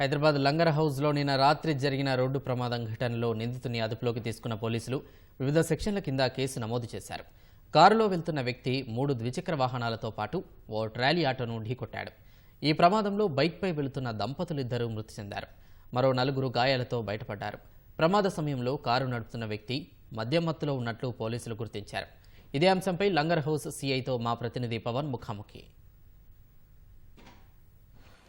హైదరాబాద్ లంగర్ హౌస్లో నిన్న రాత్రి జరిగిన రోడ్డు ప్రమాదం ఘటనలో నిందితుని అదుపులోకి తీసుకున్న పోలీసులు వివిధ సెక్షన్ల కింద కేసు నమోదు చేశారు. కారులో వెళ్తున్న వ్యక్తి మూడు ద్విచక్ర వాహనాలతో పాటు ఓ ట్రాలీ ఆటోను ఢీకొట్టాడు. ఈ ప్రమాదంలో బైక్పై వెళుతున్న దంపతులిద్దరూ మృతి చెందారు. మరో నలుగురు గాయాలతో బయటపడ్డారు. ప్రమాద సమయంలో కారు నడుపుతున్న వ్యక్తి మద్యమత్తులో ఉన్నట్లు పోలీసులు గుర్తించారు. ఇదే అంశంపై లంగర్ హౌస్ సీఐతో మా ప్రతినిధి పవన్ ముఖాముఖి.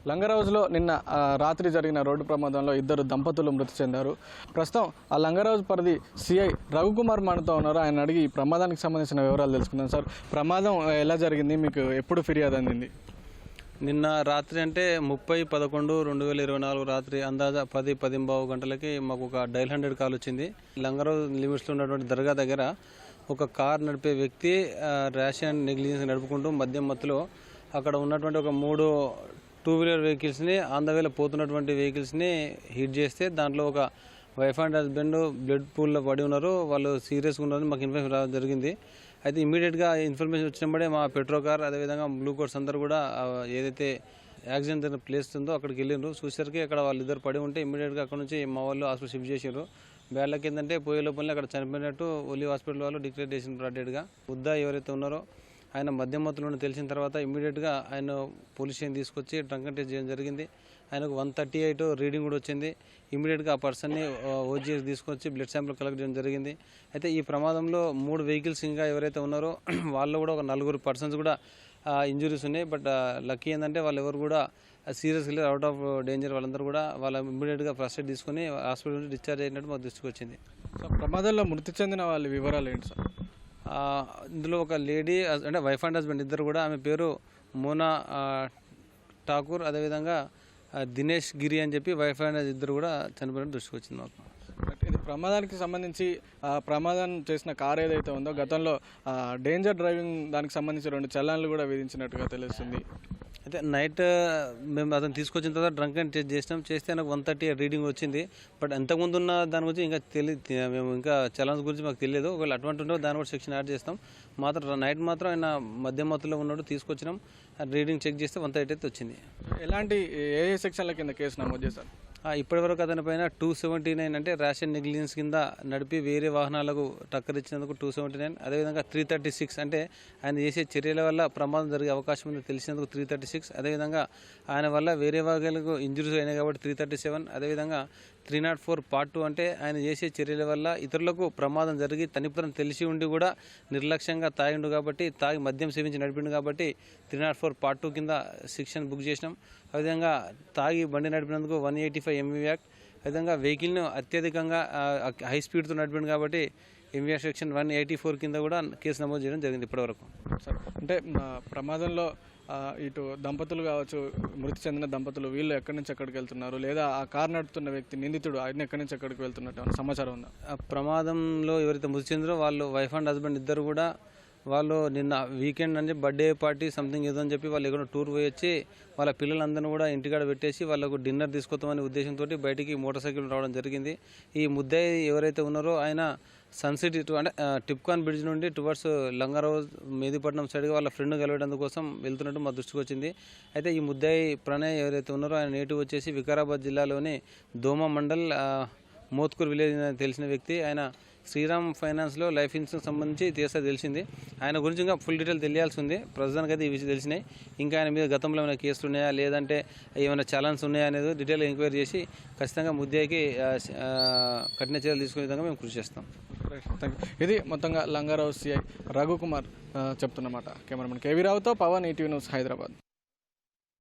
లంగర్ నిన్న రాత్రి జరిగిన రోడ్డు ప్రమాదంలో ఇద్దరు దంపతులు మృతి చెందారు. ప్రస్తుతం ఆ లంగర్ పరిధి సిఐ రఘుకుమార్ మనతో ఉన్నారు. ఆయన అడిగి ఈ ప్రమాదానికి సంబంధించిన వివరాలు తెలుసుకుందాం సార్. ప్రమాదం ఎలా జరిగింది? మీకు ఎప్పుడు ఫిర్యాదు అందింది? నిన్న రాత్రి అంటే ముప్పై పదకొండు రెండు వేల ఇరవై నాలుగు రాత్రి అందాజా పది పదింబావు గంటలకి మాకు ఒక డైల్ హండ్రెడ్ కాల్ వచ్చింది. లంగరో లిమిట్స్లో ఉన్నటువంటి దర్గా దగ్గర ఒక కార్ నడిపే వ్యక్తి ఆ, ర్యాష్ అండ్ నెగ్లిజెన్స్ నడుపుకుంటూ మద్యం మత్తులో అక్కడ ఉన్నటువంటి ఒక మూడు టూ వీలర్ వెహికల్స్ని ఆన్ పోతున్నటువంటి వెహికల్స్ని హిట్ చేస్తే దాంట్లో ఒక వైఫ్ అండ్ హస్బెండ్ బ్లడ్ పూల్లో పడి ఉన్నారు. వాళ్ళు సీరియస్గా ఉన్నారని మాకు ఇన్ఫర్మేషన్ రావడం జరిగింది. అయితే ఇమీడియట్గా ఇన్ఫర్మేషన్ వచ్చినప్పుడే మా పెట్రో కార్ అదేవిధంగా బ్లూ కోర్స్ అందరూ కూడా ఏదైతే యాక్సిడెంట్ జరిగిన ప్లేస్ ఉందో అక్కడికి వెళ్ళిండ్రు. చూసరికి అక్కడ వాళ్ళిద్దరు పడి ఉంటే ఇమీడియట్గా అక్కడ నుంచి మా వాళ్ళు హాస్పిటల్ షిఫ్ట్ చేసారు బ్యాడ్లకి ఏంటంటే పోయే లోపలనే అక్కడ చనిపోయినట్టు ఒలి హాస్పిటల్ వాళ్ళు డిక్లేర్ చేసిన డేట్గా ఉద్దా ఎవరైతే ఉన్నారో ఆయన మద్యం మత్తులో తెలిసిన తర్వాత ఇమీడియట్గా ఆయన పోలీస్ స్టేషన్ తీసుకొచ్చి డ్రంక్ టెస్ట్ చేయడం జరిగింది. ఆయనకు వన్ థర్టీ ఎయిట్ రీడింగ్ కూడా వచ్చింది. ఇమీడియట్గా ఆ పర్సన్ని ఓజీఎస్ తీసుకొచ్చి బ్లడ్ శాంపుల్ కలెక్ట్ చేయడం జరిగింది. అయితే ఈ ప్రమాదంలో మూడు వెహికల్స్ ఇంకా ఎవరైతే ఉన్నారో వాళ్ళు కూడా ఒక నలుగురు పర్సన్స్ కూడా ఇంజురీస్ ఉన్నాయి. బట్ లక్కీ ఏంటంటే వాళ్ళు ఎవరు కూడా సీరియస్గా అవుట్ ఆఫ్ డేంజర్ వాళ్ళందరూ కూడా వాళ్ళ ఇమీడియట్గా ఫస్ట్ ఎయిడ్ తీసుకొని హాస్పిటల్ నుంచి డిశ్చార్జ్ అయినట్టు మాకు దృష్టికి వచ్చింది. సో ప్రమాదంలో మృతి చెందిన వాళ్ళ వివరాలు ఏంటి సార్? ఇందులో ఒక లేడీ అంటే వైఫ్ అండ్ హస్బెండ్ ఇద్దరు కూడా ఆమె పేరు మోనా ఠాకూర్ అదేవిధంగా దినేష్ గిరి అని చెప్పి వైఫ్ అండ్ ఇద్దరు కూడా చనిపోయిన దృష్టికి వచ్చింది మాకు. ఇది ప్రమాదానికి సంబంధించి ప్రమాదం చేసిన కార్ ఏదైతే ఉందో గతంలో డేంజర్ డ్రైవింగ్ దానికి సంబంధించి రెండు చలాన్లు కూడా విధించినట్టుగా తెలుస్తుంది. అంటే నైట్ మేము అతను తీసుకొచ్చిన తర్వాత డ్రంక్ అండ్ టెస్ట్ చేసినాం. చేస్తే నాకు వన్ థర్టీ రీడింగ్ వచ్చింది. బట్ ఎంతకుముందు ఉన్న దాని గురించి ఇంకా తెలియదు మేము ఇంకా చలాన్స్ గురించి మాకు తెలియదు. ఒకవేళ అటువంటి ఉంటే దాని కూడా సెక్షన్ యాడ్ చేస్తాం. మాత్రం నైట్ మాత్రం ఆయన మధ్య మత్తులో ఉన్నాడు తీసుకొచ్చినాం. రీడింగ్ చెక్ చేస్తే వన్ థర్టీ అయితే వచ్చింది. ఎలాంటి ఏ సెక్షన్ల కింద కేసు నమోదు చేశారు? ఇప్పటివరకు అతని పైన టూ సెవెంటీ నైన్ అంటే రేషన్ నెగ్లిజెన్స్ కింద నడిపి వేరే వాహనాలకు టక్కర్ ఇచ్చినందుకు టూ సెవెంటీ నైన్ అదేవిధంగా త్రీ థర్టీ సిక్స్ అంటే ఆయన చేసే చర్యల వల్ల ప్రమాదం జరిగే అవకాశం ఉంది తెలిసినందుకు త్రీ థర్టీ సిక్స్ అదేవిధంగా ఆయన వల్ల వేరే వాహనాలకు ఇంజురీస్ అయినాయి కాబట్టి త్రీ థర్టీ సెవెన్ అదేవిధంగా three not four part two అంటే ఆయన చేసే చర్యల వల్ల ఇతరులకు ప్రమాదం జరిగి తనిపురం తెలిసి ఉండి కూడా నిర్లక్ష్యంగా తాగిండు కాబట్టి తాగి మద్యం సేవించి నడిపిండు కాబట్టి three not four part two కింద శిక్షణ బుక్ చేసినాం. అదేవిధంగా తాగి బండి నడిపినందుకు one eighty five MV act అదేవిధంగా వెహికల్ను అత్యధికంగా హై స్పీడ్తో నడిపిండు కాబట్టి MV section one eighty four కింద కూడా కేసు నమోదు చేయడం జరిగింది ఇప్పటివరకు. సార్ అంటే ప్రమాదంలో ఇటు దంపతులు కావచ్చు మృతి చెందిన దంపతులు వీళ్ళు ఎక్కడి నుంచి ఎక్కడికి వెళ్తున్నారు? లేదా ఆ కార్ నడుపుతున్న వ్యక్తి నిందితుడు ఆయన ఎక్కడి నుంచి ఎక్కడికి వెళ్తున్నట్టు సమాచారం ఉందా? ఆ ప్రమాదంలో ఎవరైతే మృతి చెందిరో వాళ్ళు వైఫ్ అండ్ హస్బెండ్ ఇద్దరు కూడా వాళ్ళు నిన్న వీకెండ్ అని చెప్పి బర్త్డే పార్టీ సంథింగ్ ఏదో అని చెప్పి వాళ్ళు ఎక్కడో టూర్ పోయి వచ్చి వాళ్ళ పిల్లలందరినీ కూడా ఇంటికాడ పెట్టేసి వాళ్ళకు డిన్నర్ తీసుకొద్దామనే ఉద్దేశంతో బయటికి మోటార్ సైకిల్ రావడం జరిగింది. ఈ ముద్దాయి ఎవరైతే ఉన్నారో ఆయన సన్సిటీ ఇటు అంటే టిప్కాన్ బ్రిడ్జ్ నుండి టువర్డ్స్ లంగారావు మేదిపట్నం సైడ్గా వాళ్ళ ఫ్రెండ్ కలవడం కోసం వెళ్తున్నట్టు మా దృష్టికి వచ్చింది. అయితే ఈ ముద్దాయి ప్రణయ్ ఎవరైతే ఉన్నారో ఆయన నేటివ్ వచ్చేసి వికారాబాద్ జిల్లాలోని దోమ మండల్ మోత్కూర్ విలేజ్ అని తెలిసిన వ్యక్తి. ఆయన శ్రీరామ్ ఫైనాన్స్లో లైఫ్ ఇన్సూరెన్స్ సంబంధించి తీస్తే తెలిసింది. ఆయన గురించి ఇంకా ఫుల్ డీటెయిల్ తెలియాల్సి ఉంది. ప్రస్తుతానికి అయితే ఈ విషయం తెలిసినాయి. ఇంకా ఆయన మీద గతంలో ఏమైనా కేసులు ఉన్నాయా? లేదంటే ఏమైనా ఛాలెంజ్ ఉన్నాయా అనేది డీటెయిల్ ఎంక్వైరీ చేసి ఖచ్చితంగా ముద్దాయికి కఠిన చర్యలు తీసుకునే విధంగా మేము కృషి చేస్తాం. ఇది మొత్తంగా లంగారావు సిఐ రఘుకుమార్ చెప్తున్నమాట. కెమెరామెన్ కేవీ రావుతో పవన్ ఈటీవీ న్యూస్ హైదరాబాద్.